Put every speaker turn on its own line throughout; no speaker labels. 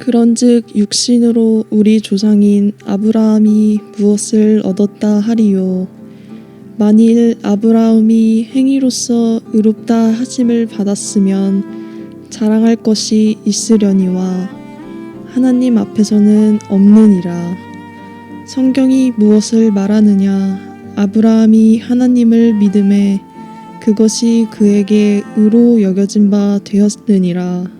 그런즉 육신으로 우리 조상인 아브라함이 무엇을 얻었다 하리요? 만일 아브라함이 행위로서 의롭다 하심을 받았으면 자랑할 것이 있으려니와 하나님 앞에서는 없느니라. 성경이 무엇을 말하느냐? 아브라함이 하나님을 믿음에 그것이 그에게 의로 여겨진 바 되었느니라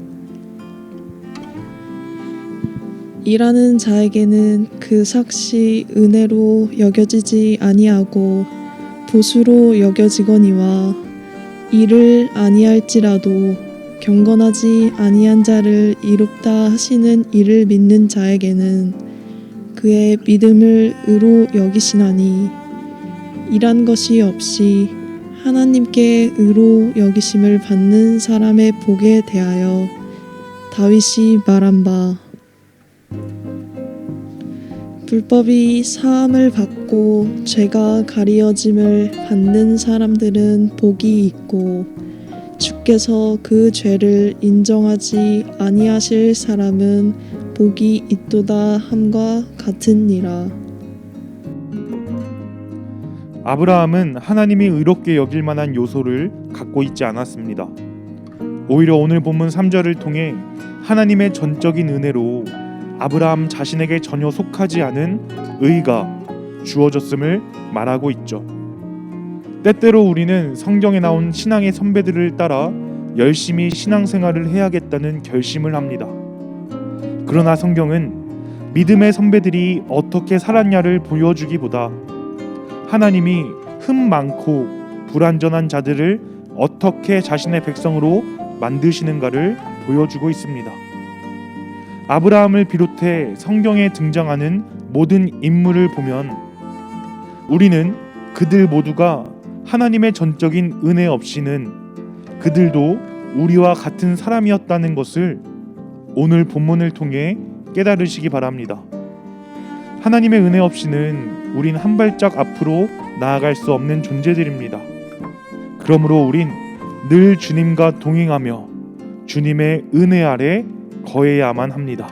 일하는 자에게는 그 삭시 은혜로 여겨지지 아니하고 보수로 여겨지거니와 일을 아니할지라도 경건하지 아니한 자를 이롭다 하시는 이를 믿는 자에게는 그의 믿음을 의로 여기시나니 일한 것이 없이 하나님께 의로 여기심을 받는 사람의 복에 대하여 다윗이 말한 바 불법이 사함을 받고 죄가 가리어짐을 받는 사람들은 복이 있고 주께서 그 죄를 인정하지 아니하실 사람은 복이 있도다 함과 같으니라.
아브라함은 하나님이 의롭게 여길 만한 요소를 갖고 있지 않았습니다. 오히려 오늘 본문 3절을 통해 하나님의 전적인 은혜로 아브라함 자신에게 전혀 속하지 않은 의가 주어졌음을 말하고 있죠. 때때로 우리는 성경에 나온 신앙의 선배들을 따라 열심히 신앙생활을 해야겠다는 결심을 합니다. 그러나 성경은 믿음의 선배들이 어떻게 살았냐를 보여주기보다 하나님이 흠 많고 불완전한 자들을 어떻게 자신의 백성으로 만드시는가를 보여주고 있습니다. 아브라함을 비롯해 성경에 등장하는 모든 인물을 보면 우리는 그들 모두가 하나님의 전적인 은혜 없이는 그들도 우리와 같은 사람이었다는 것을 오늘 본문을 통해 깨달으시기 바랍니다. 하나님의 은혜 없이는 우린 한 발짝 앞으로 나아갈 수 없는 존재들입니다. 그러므로 우린 늘 주님과 동행하며 주님의 은혜 아래 거해야만 합니다.